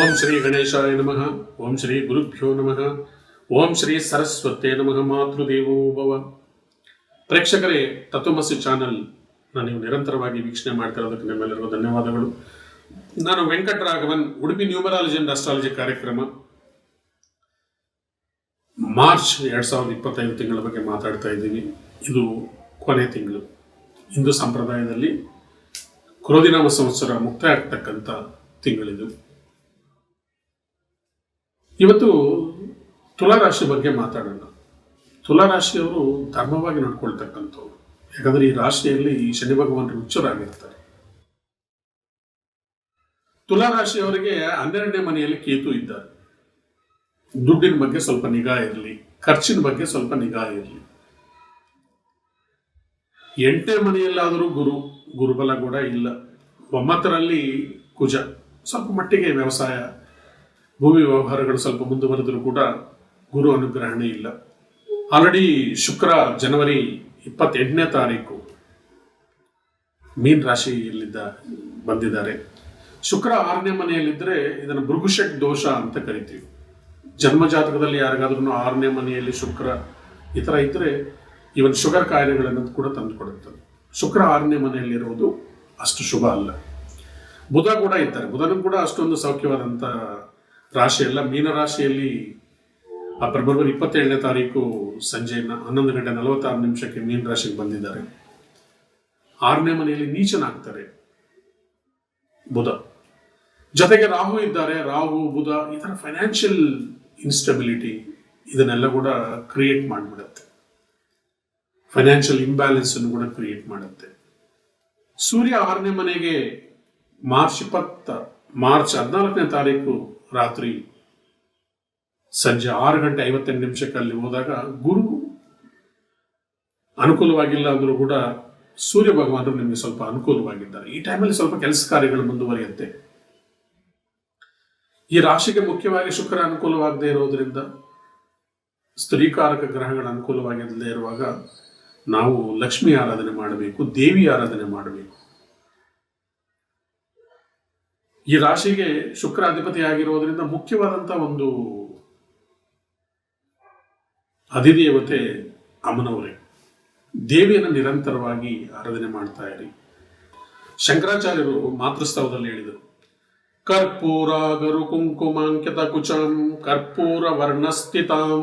ಓಂ ಶ್ರೀ ಗಣೇಶಾಯ ನಮಃ. ಓಂ ಶ್ರೀ ಗುರುಭ್ಯೋ ನಮಃ. ಓಂ ಶ್ರೀ ಸರಸ್ವತೇ ನಮಃ ಮಾತೃದೇವೋ ಭವ. ಪ್ರೇಕ್ಷಕರೇ, ತತ್ವಮಸಿ ಚಾನಲ್ ನಾನು ನೀವು ನಿರಂತರವಾಗಿ ವೀಕ್ಷಣೆ ಮಾಡ್ತಿರೋದಕ್ಕೆ ನಿಮ್ಮೆಲ್ಲರಿಗೂ ಧನ್ಯವಾದಗಳು. ನಾನು Venkataraghavan, Udupi numerology and astrology ಕಾರ್ಯಕ್ರಮ. ಮಾರ್ಚ್ ಎರಡು ಸಾವಿರದ ಇಪ್ಪತ್ತೈದು ತಿಂಗಳ ಬಗ್ಗೆ ಮಾತಾಡ್ತಾ ಇದ್ದೀನಿ ಇದು ಕೊನೆ ತಿಂಗಳು. ಹಿಂದೂ ಸಂಪ್ರದಾಯದಲ್ಲಿ ಕ್ರೋಧಿನಾಮ ಸಂವತ್ಸರ ಮುಕ್ತ ಆಗ್ತಕ್ಕಂಥ ತಿಂಗಳಿದು. ಇವತ್ತು ತುಲಾರಾಶಿ ಬಗ್ಗೆ ಮಾತಾಡೋಣ. ತುಲಾರಾಶಿಯವರು ಧರ್ಮವಾಗಿ ನಡ್ಕೊಳ್ತಕ್ಕಂಥವ್ರು. ಯಾಕಂದ್ರೆ ಈ ರಾಶಿಯಲ್ಲಿ ಈ ಶನಿ ಭಗವಾನರು ಹುಚ್ಚರಾಗಿರ್ತಾರೆ ತುಲಾರಾಶಿಯವರಿಗೆ ಹನ್ನೆರಡನೇ ಮನೆಯಲ್ಲಿ ಕೇತು ಇದ್ದಾರೆ. ದುಡ್ಡಿನ ಬಗ್ಗೆ ಸ್ವಲ್ಪ ನಿಗಾ ಇರಲಿ, ಖರ್ಚಿನ ಬಗ್ಗೆ ಸ್ವಲ್ಪ ನಿಗಾ ಇರಲಿ. ಎಂಟನೇ ಮನೆಯಲ್ಲಾದರೂ ಗುರು, ಗುರುಬಲ ಕೂಡ ಇಲ್ಲ. ಒಂಬತ್ತರಲ್ಲಿ ಕುಜ, ಸ್ವಲ್ಪ ಮಟ್ಟಿಗೆ ವ್ಯವಸಾಯ ಭೂಮಿ ವ್ಯವಹಾರಗಳು ಸ್ವಲ್ಪ ಮುಂದುವರೆದರೂ ಕೂಡ ಗುರು ಅನುಗ್ರಹಣೆ ಇಲ್ಲ. ಆಲ್ರೆಡಿ ಶುಕ್ರ ಜನವರಿ ಇಪ್ಪತ್ತೆಂಟನೇ ತಾರೀಕು ಮೀನ್ ರಾಶಿಯಲ್ಲಿದ್ದ ಬಂದಿದ್ದಾರೆ. ಶುಕ್ರ ಆರನೇ ಮನೆಯಲ್ಲಿದ್ದರೆ ಇದನ್ನು ಭೃಗುಷಟ್ ದೋಷ ಅಂತ ಕರಿತೀವಿ. ಜನ್ಮ ಜಾತಕದಲ್ಲಿ ಯಾರಿಗಾದ್ರೂ ಆರನೇ ಮನೆಯಲ್ಲಿ ಶುಕ್ರ ಈ ಥರ ಇದ್ದರೆ ಇವನ್ ಶುಗರ್ ಕಾಯಿಲೆಗಳನ್ನು ಕೂಡ ತಂದುಕೊಡುತ್ತದೆ ಶುಕ್ರ ಆರನೇ ಮನೆಯಲ್ಲಿರುವುದು ಅಷ್ಟು ಶುಭ ಅಲ್ಲ. ಬುಧ ಕೂಡ ಇದ್ದಾರೆ. ಬುಧನೂ ಕೂಡ ಅಷ್ಟೊಂದು ಸೌಖ್ಯವಾದಂಥ ರಾಶಿ ರಾಶಿಯಲ್ಲಿ ಆ ಫೆಬ್ರವರಿ ಇಪ್ಪತ್ತೇಳನೇ ತಾರೀಕು ಸಂಜೆ ಹನ್ನೊಂದು ಗಂಟೆ ನಲವತ್ತಾರು ನಿಮಿಷಕ್ಕೆ ಮೀನ ರಾಶಿಗೆ ಬಂದಿದ್ದಾರೆ. ಆರನೇ ಮನೆಯಲ್ಲಿ ನೀಚನಾಗ್ತಾರೆ ಬುಧ. ಜೊತೆಗೆ ರಾಹು ಇದ್ದಾರೆ. ರಾಹು, ಬುಧ ಈ ಥರ ಫೈನಾನ್ಷಿಯಲ್ ಇನ್ಸ್ಟೆಬಿಲಿಟಿ ಇದನ್ನೆಲ್ಲ ಕೂಡ ಕ್ರಿಯೇಟ್ ಮಾಡಿಬಿಡುತ್ತೆ. ಫೈನಾನ್ಷಿಯಲ್ ಇಂಬ್ಯಾಲೆನ್ಸ್ ಅನ್ನು ಕೂಡ ಕ್ರಿಯೇಟ್ ಮಾಡುತ್ತೆ. ಸೂರ್ಯ ಆರನೇ ಮನೆಗೆ ಮಾರ್ಚ್ ಇಪ್ಪತ್ತ, ಮಾರ್ಚ್ ಹದಿನಾಲ್ಕನೇ ತಾರೀಕು ರಾತ್ರಿ ಸಂಜೆ ಆರು ಗಂಟೆ ಐವತ್ತೆಂಟು ನಿಮಿಷಕ್ಕೆ ಅಲ್ಲಿ ಹೋದಾಗ ಗುರು ಅನುಕೂಲವಾಗಿಲ್ಲ ಅಂದರೂ ಕೂಡ ಸೂರ್ಯ ಭಗವಾನರು ನಿಮಗೆ ಸ್ವಲ್ಪ ಅನುಕೂಲವಾಗಿದ್ದಾರೆ. ಈ ಟೈಮಲ್ಲಿ ಸ್ವಲ್ಪ ಕೆಲಸ ಕಾರ್ಯಗಳು ಮುಂದುವರಿಯುತ್ತೆ. ಈ ರಾಶಿಗೆ ಮುಖ್ಯವಾಗಿ ಶುಕ್ರ ಅನುಕೂಲವಾಗದೇ ಇರೋದ್ರಿಂದ ಸ್ತ್ರೀಕಾರಕ ಗ್ರಹಗಳ ಅನುಕೂಲವಾಗಿಲ್ಲದೆ ಇರುವಾಗ ನಾವು ಲಕ್ಷ್ಮಿ ಆರಾಧನೆ ಮಾಡಬೇಕು, ದೇವಿ ಆರಾಧನೆ ಮಾಡಬೇಕು. ಈ ರಾಶಿಗೆ ಶುಕ್ರ ಅಧಿಪತಿ ಆಗಿರೋದ್ರಿಂದ ಮುಖ್ಯವಾದಂತ ಒಂದು ಅಧಿದೇವತೆ ಅಮ್ಮನವರೇ ದೇವಿಯನ್ನು ನಿರಂತರವಾಗಿ ಆರಾಧನೆ ಮಾಡ್ತಾ ಇರಿ. ಶಂಕರಾಚಾರ್ಯರು ಮಾತೃಸ್ತವದಲ್ಲಿ ಹೇಳಿದರು ಕರ್ಪೂರ ಗರು ಕುಂಕುಮಾಂಕಿತ ಕುಚಂ, ಕರ್ಪೂರ ವರ್ಣಸ್ಥಿತಾಂ,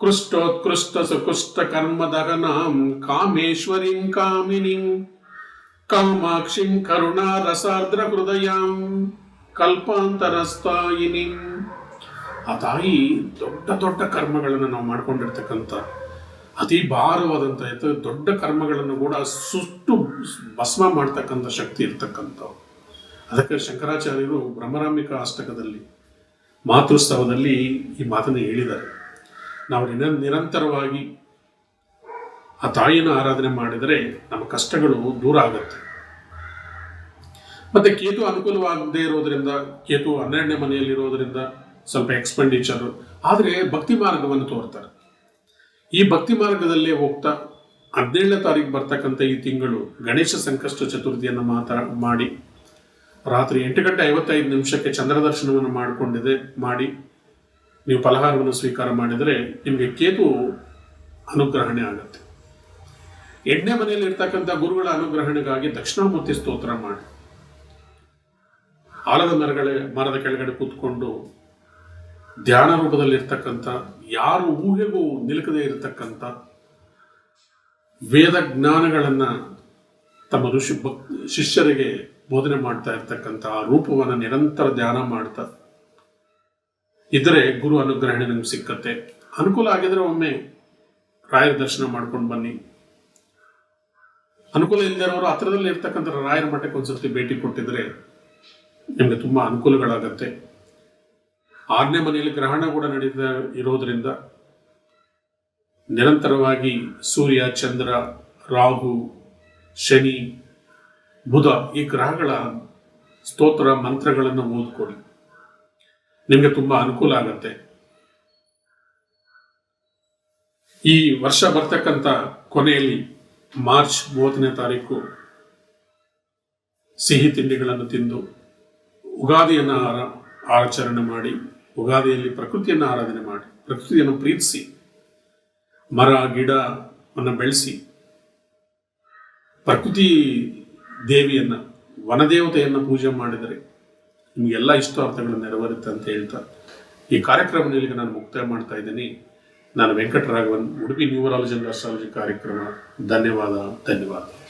ಕೃಷ್ಟೋತ್ಕೃಷ್ಟ ಸುಕೃಷ್ಟ ಕರ್ಮ ದಹನಾಂ, ಕಾಮೇಶ್ವರಿಂ ಕಾಮಿನಿಂ ಕಾಮಾಕ್ಷಿಂ ಕರುಣಾ ರಸಾರ್ದ್ರ ಹೃದಯಂ ಕಲ್ಪಾಂತರಸ್ಥಾಯಿನಿ ಆ ತಾಯಿ ದೊಡ್ಡ ದೊಡ್ಡ ಕರ್ಮಗಳನ್ನು ನಾವು ಮಾಡ್ಕೊಂಡಿರ್ತಕ್ಕಂಥ ಅತಿ ಭಾರವಾದಂಥ ದೊಡ್ಡ ಕರ್ಮಗಳನ್ನು ಕೂಡ ಸುಟ್ಟು ಭಸ್ಮ ಮಾಡ್ತಕ್ಕಂಥ ಶಕ್ತಿ ಇರ್ತಕ್ಕಂಥವು. ಅದಕ್ಕೆ ಶಂಕರಾಚಾರ್ಯರು ಬ್ರಹ್ಮರಾಮಿಕ ಅಷ್ಟಕದಲ್ಲಿ ಮಾತೃಸ್ತವದಲ್ಲಿ ಈ ಮಾತನ್ನು ಹೇಳಿದ್ದಾರೆ. ನಾವು ನಿರ- ನಿರಂತರವಾಗಿ ಆ ತಾಯಿಯನ್ನು ಆರಾಧನೆ ಮಾಡಿದರೆ ನಮ್ಮ ಕಷ್ಟಗಳು ದೂರ ಆಗುತ್ತೆ. ಮತ್ತೆ ಕೇತು ಅನುಕೂಲವಾಗದೇ ಇರೋದ್ರಿಂದ, ಕೇತು ಹನ್ನೆರಡನೇ ಮನೆಯಲ್ಲಿರೋದ್ರಿಂದ ಸ್ವಲ್ಪ ಎಕ್ಸ್ಪೆಂಡಿಚರ್ ಆದರೆ ಭಕ್ತಿ ಮಾರ್ಗವನ್ನು ತೋರ್ತಾರೆ. ಈ ಭಕ್ತಿ ಮಾರ್ಗದಲ್ಲೇ ಹೋಗ್ತಾ ಹದಿನೇಳನೇ ತಾರೀಕು ಬರ್ತಕ್ಕಂಥ ಈ ತಿಂಗಳು ಗಣೇಶ ಸಂಕಷ್ಟ ಚತುರ್ಥಿಯನ್ನು ಮಾತಾ ಮಾಡಿ, ರಾತ್ರಿ ಎಂಟು ಗಂಟೆ ಐವತ್ತೈದು ನಿಮಿಷಕ್ಕೆ ಚಂದ್ರದರ್ಶನವನ್ನು ಮಾಡಿಕೊಂಡಿದೆ, ಮಾಡಿ, ನೀವು ಫಲಹಾರವನ್ನು ಸ್ವೀಕಾರ ಮಾಡಿದರೆ ನಿಮಗೆ ಕೇತು ಅನುಗ್ರಹಣೆ ಆಗುತ್ತೆ. ಎಂಟನೇ ಮನೆಯಲ್ಲಿ ಇರ್ತಕ್ಕಂಥ ಗುರುಗಳ ಅನುಗ್ರಹಣೆಗಾಗಿ ದಕ್ಷಿಣಾಮೂರ್ತಿ ಸ್ತೋತ್ರ ಮಾಡಿ. ಆಲದ ಮರಗಳ, ಮರದ ಕೆಳಗಡೆ ಕೂತ್ಕೊಂಡು ಧ್ಯಾನ ರೂಪದಲ್ಲಿರ್ತಕ್ಕಂಥ, ಯಾರು ಊಹೆಗೂ ನಿಲುಕದೇ ಇರತಕ್ಕಂಥ ವೇದ ಜ್ಞಾನಗಳನ್ನ ತಮ್ಮ ಋಷಿ ಭಕ್, ಶಿಷ್ಯರಿಗೆ ಬೋಧನೆ ಮಾಡ್ತಾ ಇರ್ತಕ್ಕಂಥ ಆ ರೂಪವನ್ನು ನಿರಂತರ ಧ್ಯಾನ ಮಾಡ್ತಾ ಇದ್ರೆ ಗುರು ಅನುಗ್ರಹಣೆ ನಿಮ್ಗೆ ಸಿಕ್ಕತ್ತೆ. ಅನುಕೂಲ ಆಗಿದ್ರೆ ಒಮ್ಮೆ ರಾಯರ ದರ್ಶನ ಮಾಡ್ಕೊಂಡು ಬನ್ನಿ. ಅನುಕೂಲ ಇಲ್ಲದೆ ಇರೋರು ಹತ್ರದಲ್ಲಿ ಇರ್ತಕ್ಕಂಥ ರಾಯರ ಮಠಕ್ಕೆ ಒಂದ್ಸರ್ತಿ ಭೇಟಿ ಕೊಟ್ಟಿದ್ರೆ ನಿಮಗೆ ತುಂಬಾ ಅನುಕೂಲಗಳಾಗತ್ತೆ. ಆರನೇ ಮನೆಯಲ್ಲಿ ಗ್ರಹಣ ಕೂಡ ನಡೀತಾ ಇರೋದ್ರಿಂದ ನಿರಂತರವಾಗಿ ಸೂರ್ಯ, ಚಂದ್ರ, ರಾಹು, ಶನಿ, ಬುಧ ಈ ಗ್ರಹಗಳ ಸ್ತೋತ್ರ, ಮಂತ್ರಗಳನ್ನು ಓದ್ಕೊಳ್ಳಿ. ನಿಮಗೆ ತುಂಬಾ ಅನುಕೂಲ ಆಗತ್ತೆ. ಈ ವರ್ಷ ಬರ್ತಕ್ಕಂಥ ಕೊನೆಯಲ್ಲಿ ಮಾರ್ಚ್ ಮೂವತ್ತನೇ ತಾರೀಕು ಸಿಹಿ ತಿಂಡಿಗಳನ್ನು ತಿಂದು ಉಗಾದಿಯನ್ನು ಆರ- ಆಚರಣೆ ಮಾಡಿ, ಉಗಾದಿಯಲ್ಲಿ ಪ್ರಕೃತಿಯನ್ನು ಆರಾಧನೆ ಮಾಡಿ, ಪ್ರಕೃತಿಯನ್ನು ಪ್ರೀತಿಸಿ, ಮರ ಗಿಡವನ್ನು ಬೆಳೆಸಿ, ಪ್ರಕೃತಿ ದೇವಿಯನ್ನು, ವನದೇವತೆಯನ್ನು ಪೂಜೆ ಮಾಡಿದರೆ ನಿಮಗೆಲ್ಲ ಇಷ್ಟ ಅರ್ಥಗಳು ನೆರವೇರುತ್ತೆ ಅಂತ ಹೇಳ್ತಾ, ಈ ಕಾರ್ಯಕ್ರಮದಲ್ಲಿ ನಾನು ಮುಕ್ತಾಯ ಮಾಡ್ತಾ ಇದ್ದೀನಿ. ನಾನು Venkataraghavan, Udupi numerology and astrology ಕಾರ್ಯಕ್ರಮ. ಧನ್ಯವಾದ ಧನ್ಯವಾದ.